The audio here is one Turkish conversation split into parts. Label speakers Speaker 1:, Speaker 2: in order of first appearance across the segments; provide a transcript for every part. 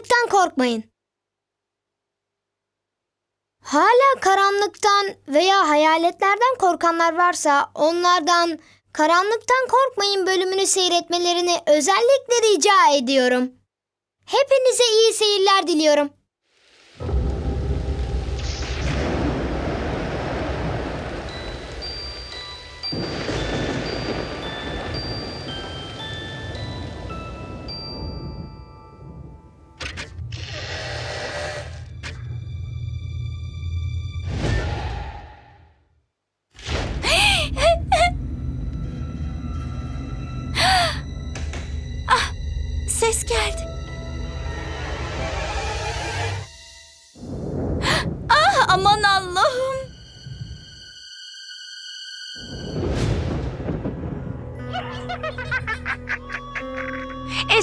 Speaker 1: Karanlıktan korkmayın. Hala karanlıktan veya hayaletlerden korkanlar varsa onlardan Karanlıktan Korkmayın bölümünü seyretmelerini özellikle rica ediyorum. Hepinize iyi seyirler diliyorum.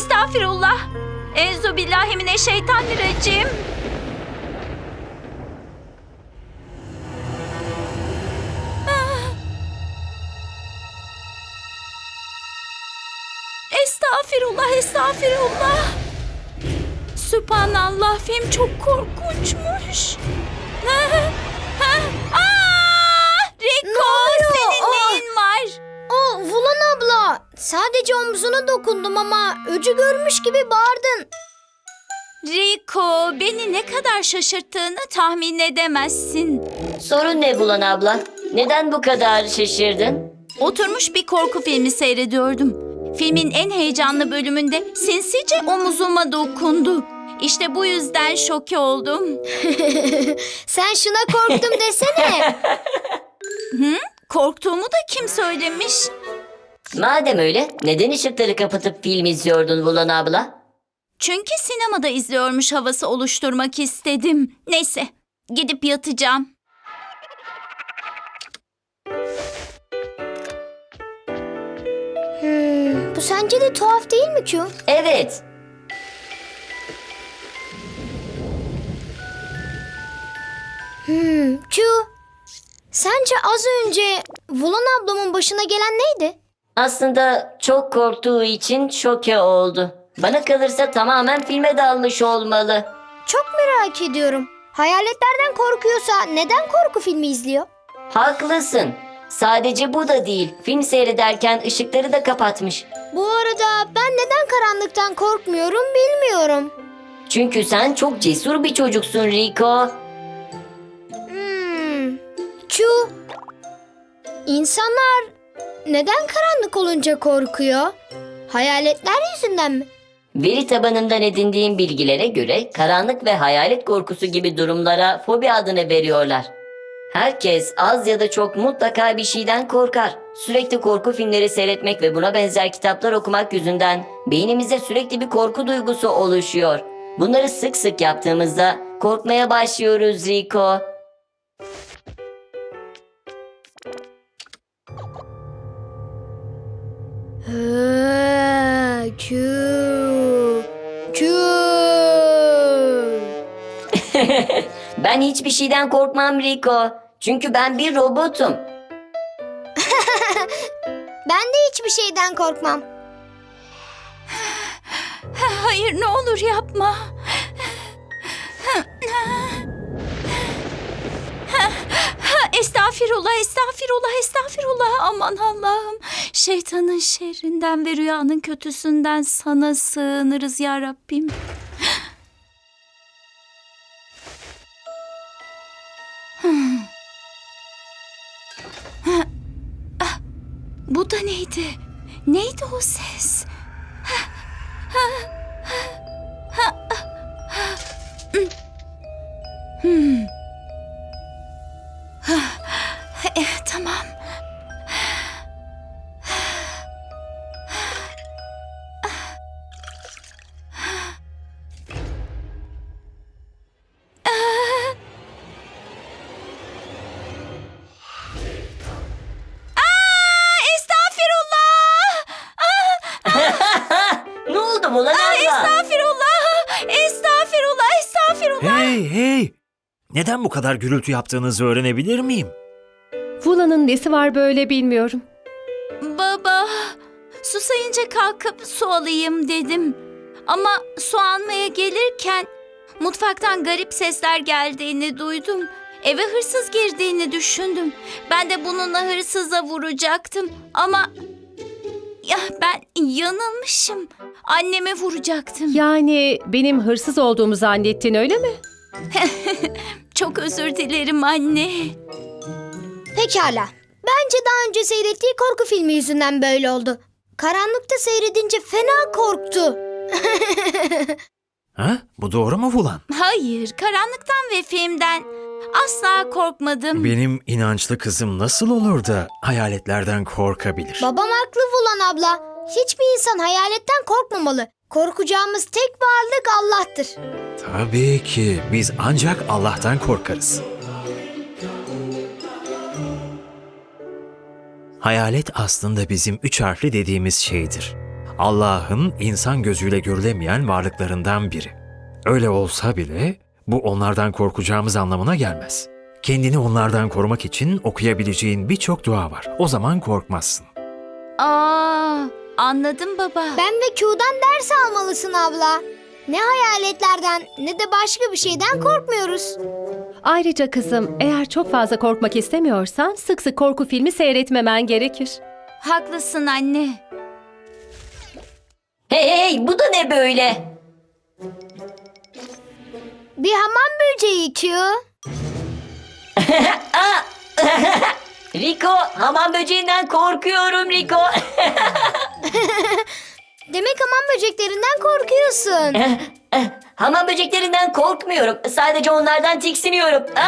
Speaker 2: Estağfirullah. Enzu billahi mineşşeytanirracim. Ah. Estağfirullah, estağfirullah. Sübhanallah, film çok korkunçmuş. Aa! Rico,
Speaker 1: Ne oluyor?
Speaker 2: senin neyin var?
Speaker 1: O Vulan abla sadece omzuna dokundum ama öcü görmüş gibi bağırdın.
Speaker 2: Rico, beni ne kadar şaşırttığını tahmin edemezsin.
Speaker 3: Sorun ne Bulan abla? Neden bu kadar şaşırdın?
Speaker 2: Oturmuş bir korku filmi seyrediyordum. Filmin en heyecanlı bölümünde sinsice omuzuma dokundu. İşte bu yüzden şoke oldum.
Speaker 1: Sen şuna korktum desene.
Speaker 2: Korktuğumu da kim söylemiş?
Speaker 3: Madem öyle, neden ışıkları kapatıp film izliyordun Bulan abla?
Speaker 2: Çünkü sinemada izliyormuş havası oluşturmak istedim. Neyse, gidip yatacağım.
Speaker 1: Hmm, bu sence de tuhaf değil mi Q?
Speaker 3: Evet,
Speaker 1: Hmm, Q. Sence az önce Vulan ablamın başına gelen neydi?
Speaker 3: Aslında çok korktuğu için şoke oldu. Bana kalırsa tamamen filme dalmış olmalı.
Speaker 1: Çok merak ediyorum. Hayaletlerden korkuyorsa neden korku filmi izliyor?
Speaker 3: Haklısın. Sadece bu da değil. Film seyrederken ışıkları da kapatmış.
Speaker 1: Bu arada ben neden karanlıktan korkmuyorum bilmiyorum.
Speaker 3: Çünkü sen çok cesur bir çocuksun Rico.
Speaker 1: Hmm. Q. İnsanlar neden karanlık olunca korkuyor? Hayaletler yüzünden mi?
Speaker 3: Veri tabanından edindiğim bilgilere göre karanlık ve hayalet korkusu gibi durumlara fobi adını veriyorlar. Herkes az ya da çok mutlaka bir şeyden korkar. Sürekli korku filmleri seyretmek ve buna benzer kitaplar okumak yüzünden beynimizde sürekli bir korku duygusu oluşuyor. Bunları sık sık yaptığımızda korkmaya başlıyoruz Rico.
Speaker 1: Q. Q.
Speaker 3: Ben hiçbir şeyden korkmam Rico. Çünkü ben bir robotum.
Speaker 1: Ben de hiçbir şeyden korkmam.
Speaker 2: Hayır ne olur yapma. Estağfirullah, estağfirullah, estağfirullah. Aman Allah'ım. Şeytanın şerrinden ve rüyanın kötüsünden sana sığınırız ya Rabbim. Bu da neydi? Neydi o ses? Eh, tamam.
Speaker 3: Ne oldu Mulan abla?
Speaker 2: Estağfirullah. Estağfirullah. Estağfirullah.
Speaker 4: Hey hey! Neden bu kadar gürültü yaptığınızı öğrenebilir miyim?
Speaker 5: Vula'nın nesi var böyle bilmiyorum.
Speaker 2: Baba, susayınca kalkıp su alayım dedim. Ama su almaya gelirken mutfaktan garip sesler geldiğini duydum. Eve hırsız girdiğini düşündüm. Ben de bununla hırsıza vuracaktım ama ya ben yanılmışım. Anneme vuracaktım.
Speaker 5: Yani benim hırsız olduğumu zannettin öyle mi?
Speaker 2: Çok özür dilerim anne.
Speaker 1: Pekala. Bence daha önce seyrettiği korku filmi yüzünden böyle oldu. Karanlıkta seyredince fena korktu.
Speaker 4: Ha? Bu doğru mu Vulan?
Speaker 2: Hayır, karanlıktan ve filmden asla korkmadım.
Speaker 4: Benim inançlı kızım nasıl olur da hayaletlerden korkabilir?
Speaker 1: Babam haklı Vulan abla. Hiçbir insan hayaletten korkmamalı. Korkacağımız tek varlık Allah'tır.
Speaker 4: Tabii ki biz ancak Allah'tan korkarız. Hayalet aslında bizim üç harfli dediğimiz şeydir. Allah'ın insan gözüyle görülemeyen varlıklarından biri. Öyle olsa bile bu onlardan korkacağımız anlamına gelmez. Kendini onlardan korumak için okuyabileceğin birçok dua var. O zaman korkmazsın.
Speaker 2: Aa, anladım baba.
Speaker 1: Ben ve Q'dan ders almalısın abla. Ne hayaletlerden ne de başka bir şeyden korkmuyoruz.
Speaker 5: Ayrıca kızım eğer çok fazla korkmak istemiyorsan sık sık korku filmi seyretmemen gerekir.
Speaker 2: Haklısın anne.
Speaker 3: Hey hey bu da ne böyle?
Speaker 1: Bir hamam böceği Q.
Speaker 3: Rico hamam böceğinden korkuyorum Rico.
Speaker 1: Demek hamam böceklerinden korkuyorsun.
Speaker 3: hamam böceklerinden korkmuyorum. Sadece onlardan tiksiniyorum. Aa!